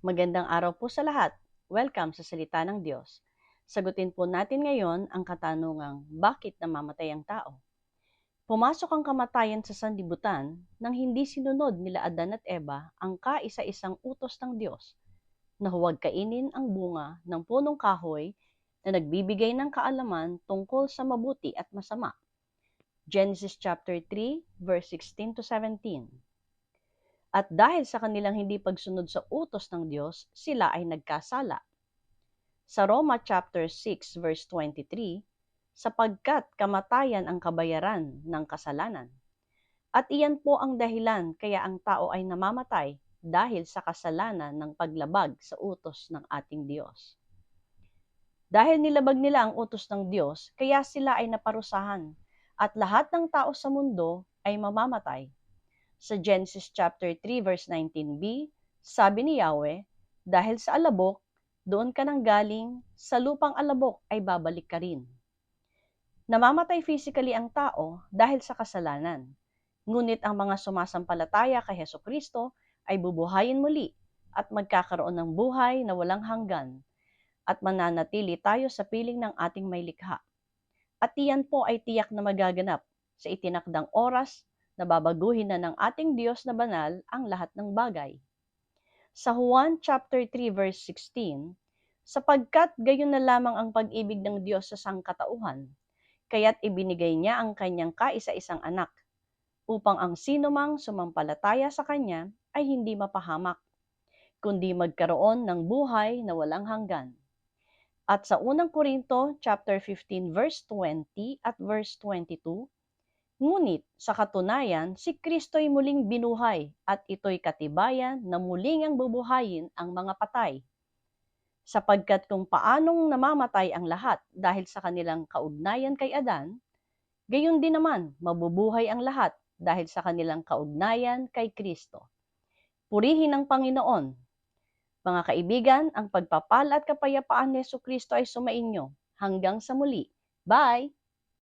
Magandang araw po sa lahat. Welcome sa Salita ng Diyos. Sagutin po natin ngayon ang katanungang bakit namamatay ang tao. Pumasok ang kamatayan sa sanlibutan nang hindi sinunod nila Adan at Eva ang kaisa-isang utos ng Diyos na huwag kainin ang bunga ng punong kahoy na nagbibigay ng kaalaman tungkol sa mabuti at masama. Genesis chapter 3 verse 16 to 17. At dahil sa kanilang hindi pagsunod sa utos ng Diyos, sila ay nagkasala. Sa Roma chapter 6 verse 23, sapagkat kamatayan ang kabayaran ng kasalanan. At iyan po ang dahilan kaya ang tao ay namamatay dahil sa kasalanan ng paglabag sa utos ng ating Diyos. Dahil nilabag nila ang utos ng Diyos, kaya sila ay naparusahan, at lahat ng tao sa mundo ay mamamatay. Sa Genesis chapter 3 verse 19b, sabi ni Yahweh, dahil sa alabok, doon ka nang galing, sa lupang alabok ay babalik ka rin. Namamatay physically ang tao dahil sa kasalanan. Ngunit ang mga sumasampalataya kay Heso Kristo ay bubuhayin muli at magkakaroon ng buhay na walang hanggan at mananatili tayo sa piling ng ating may likha. At iyan po ay tiyak na magaganap sa itinakdang oras na babaguhin na ng ating Diyos na banal ang lahat ng bagay. Sa Juan chapter 3 verse 16, sapagkat gayon na lamang ang pag-ibig ng Diyos sa sangkatauhan, kaya't ibinigay niya ang kanyang kaisa-isang anak, upang ang sinumang sumampalataya sa kanya ay hindi mapahamak, kundi magkaroon ng buhay na walang hanggan. At sa unang Korinto, chapter 15, verse 20 at verse 22, Ngunit sa katunayan, si Kristo'y muling binuhay at ito'y katibayan na muling ang bubuhayin ang mga patay sapagkat kung paanong namamatay ang lahat dahil sa kanilang kaugnayan kay Adan, gayon din naman mabubuhay ang lahat dahil sa kanilang kaugnayan kay Kristo. Purihin ang Panginoon. Mga kaibigan, ang pagpapala at kapayapaan ni Yesu Kristo ay sumainyo. Hanggang sa muli. Bye!